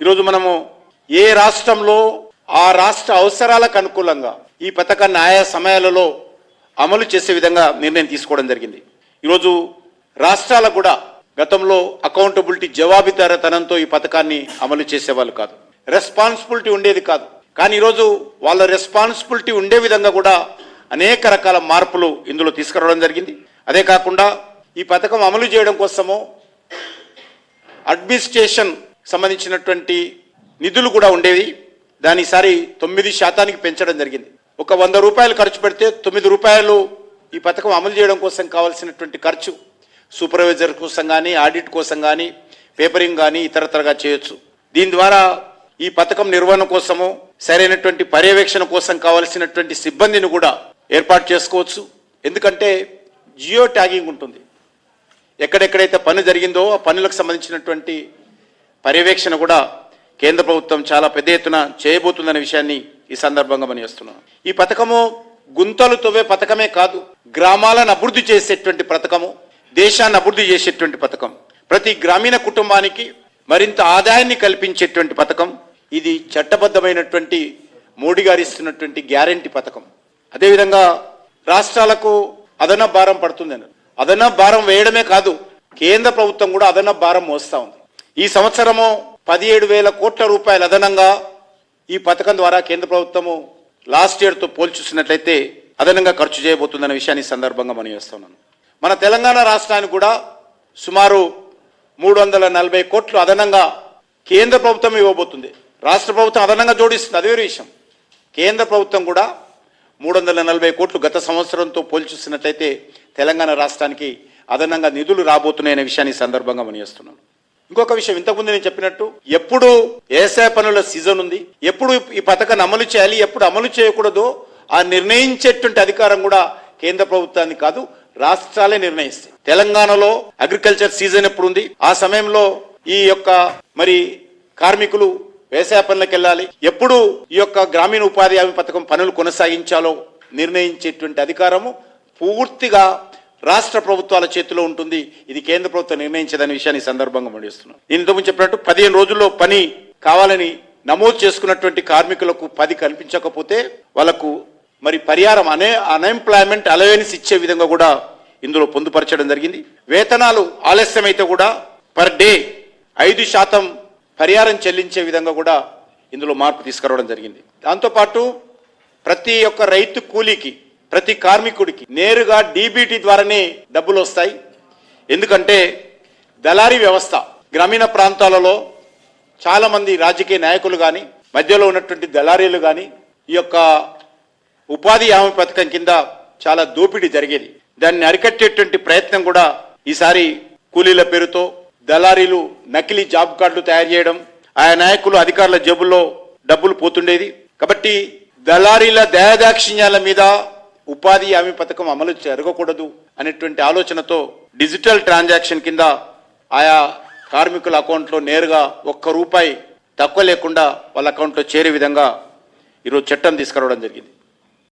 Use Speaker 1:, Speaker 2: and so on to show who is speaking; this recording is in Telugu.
Speaker 1: ఈరోజు మనము ఏ రాష్ట్రంలో ఆ రాష్ట్ర అవసరాలకు అనుకూలంగా ఈ పథకాన్ని ఆయా సమయాలలో అమలు చేసే విధంగా నిర్ణయం తీసుకోవడం జరిగింది. ఈరోజు రాష్ట్రాలకు కూడా గతంలో అకౌంటబిలిటీ జవాబుదారతనంతో ఈ పథకాన్ని అమలు చేసేవాళ్ళు కాదు. రెస్పాన్సిబిలిటీ ఉండేది కాదు. కానీ ఈరోజు వాళ్ళ రెస్పాన్సిబిలిటీ ఉండే విధంగా కూడా అనేక రకాల మార్పులు ఇందులో తీసుకురావడం జరిగింది. అదే కాకుండా ఈ పథకం అమలు చేయడం కోసము అడ్మినిస్ట్రేషన్ సంబంధించినటువంటి నిధులు కూడా ఉండేవి. దానిసారి తొమ్మిది శాతానికి పెంచడం జరిగింది. ఒక వంద రూపాయలు ఖర్చు పెడితే తొమ్మిది రూపాయలు ఈ పథకం అమలు చేయడం కోసం కావాల్సినటువంటి ఖర్చు సూపర్వైజర్ కోసం కానీ ఆడిట్ కోసం కానీ పేపరింగ్ కానీ ఇతరతరగా చేయొచ్చు. దీని ద్వారా ఈ పథకం నిర్వహణ కోసము సరైనటువంటి పర్యవేక్షణ కోసం కావలసినటువంటి సిబ్బందిని కూడా ఏర్పాటు చేసుకోవచ్చు. ఎందుకంటే జియో ట్యాగింగ్ ఉంటుంది. ఎక్కడెక్కడైతే పని జరిగిందో ఆ పనులకు సంబంధించినటువంటి పర్యవేక్షణ కూడా కేంద్ర ప్రభుత్వం చాలా పెద్ద ఎత్తున చేయబోతుందనే విషయాన్ని ఈ సందర్భంగా మనం చేస్తున్నాం ఈ పథకము గుంతలు తవ్వే పథకమే కాదు గ్రామాలను అభివృద్ధి చేసేటువంటి పథకము దేశాన్ని అభివృద్ధి చేసేటువంటి పథకం ప్రతి గ్రామీణ కుటుంబానికి మరింత ఆదాయాన్ని కల్పించేటువంటి పథకం ఇది చట్టబద్ధమైనటువంటి మోడీ గారు ఇస్తున్నటువంటి గ్యారంటీ పథకం. అదేవిధంగా రాష్ట్రాలకు అదన భారం పడుతుందని. అదన భారం వేయడమే కాదు కేంద్ర ప్రభుత్వం కూడా అదన భారం మోస్తా ఉంది. ఈ సంవత్సరము పదిహేడు వేల కోట్ల రూపాయలు అదనంగా ఈ పథకం ద్వారా కేంద్ర ప్రభుత్వము లాస్ట్ ఇయర్తో పోల్చుసినట్లయితే అదనంగా ఖర్చు చేయబోతుందన్న విషయాన్ని సందర్భంగా మనం చేస్తున్నాను మన తెలంగాణ రాష్ట్రానికి కూడా సుమారు మూడు వందల నలభై కోట్లు అదనంగా కేంద్ర ప్రభుత్వం ఇవ్వబోతుంది. రాష్ట్ర ప్రభుత్వం అదనంగా జోడిస్తుంది. అదే విషయం. కేంద్ర ప్రభుత్వం కూడా మూడు వందల నలభై కోట్లు గత సంవత్సరంతో పోల్చుస్తున్నట్లయితే తెలంగాణ రాష్ట్రానికి అదనంగా నిధులు రాబోతున్నాయనే విషయాన్ని సందర్భంగా మనం చేస్తున్నాను. ఇంకొక విషయం ఇంతకుముందు నేను చెప్పినట్టు ఎప్పుడు వ్యవసాయ పనుల సీజన్ ఉంది ఎప్పుడు ఈ పథకాన్ని అమలు చేయాలి ఎప్పుడు అమలు చేయకూడదో ఆ నిర్ణయించేటువంటి అధికారం కూడా కేంద్ర ప్రభుత్వాన్ని కాదు రాష్ట్రాలే నిర్ణయిస్తాయి. తెలంగాణలో అగ్రికల్చర్ సీజన్ ఎప్పుడు ఉంది ఆ సమయంలో ఈ యొక్క మరి కార్మికులు వ్యవసాయ పనులకు వెళ్ళాలి ఎప్పుడు ఈ యొక్క గ్రామీణ ఉపాధి హామీ పథకం పనులు కొనసాగించాలో నిర్ణయించేటువంటి అధికారము పూర్తిగా రాష్ట్ర ప్రభుత్వాల చేతిలో ఉంటుంది. ఇది కేంద్ర ప్రభుత్వం నిర్ణయించదనే విషయాన్ని సందర్భంగా మండిస్తున్నాం. నేను ఇంతకుముందు చెప్పినట్టు పదిహేను రోజుల్లో పని కావాలని నమోదు చేసుకున్నటువంటి కార్మికులకు పది కల్పించకపోతే వాళ్ళకు మరి పరిహారం అనే అన్ఎంప్లాయ్మెంట్ అలవెన్స్ ఇచ్చే విధంగా కూడా ఇందులో పొందుపరచడం జరిగింది. వేతనాలు ఆలస్యమైతే కూడా పర్ డే ఐదు శాతం పరిహారం చెల్లించే విధంగా కూడా ఇందులో మార్పు తీసుకురావడం జరిగింది. దాంతోపాటు ప్రతి ఒక్క రైతు కూలీకి ప్రతి కార్మికుడికి నేరుగా డీబీటీ ద్వారానే డబ్బులు వస్తాయి ఎందుకంటే దళారీ వ్యవస్థ గ్రామీణ ప్రాంతాలలో చాలా మంది రాజకీయ నాయకులు కానీ మధ్యలో ఉన్నటువంటి దళారీలు కానీ ఈ యొక్క ఉపాధి హామీ పథకం కింద చాలా దోపిడీ జరిగేది. దాన్ని అరికట్టేటువంటి ప్రయత్నం కూడా ఈసారి కూలీల పేరుతో దళారీలు నకిలీ జాబ్ కార్డులు తయారు చేయడం ఆయా నాయకులు అధికారుల జేబుల్లో డబ్బులు పోతుండేది. కాబట్టి దళారీల దయాదాక్షిణ్యాల మీద ఉపాధి హామీ పథకం అమలు జరగకూడదు అనేటువంటి ఆలోచనతో డిజిటల్ ట్రాన్సాక్షన్ కింద ఆయా కార్మికుల అకౌంట్లో నేరుగా ఒక్క రూపాయి తక్కువ లేకుండా వాళ్ళ అకౌంట్లో చేరే విధంగా ఈరోజు చట్టం తీసుకురావడం జరిగింది.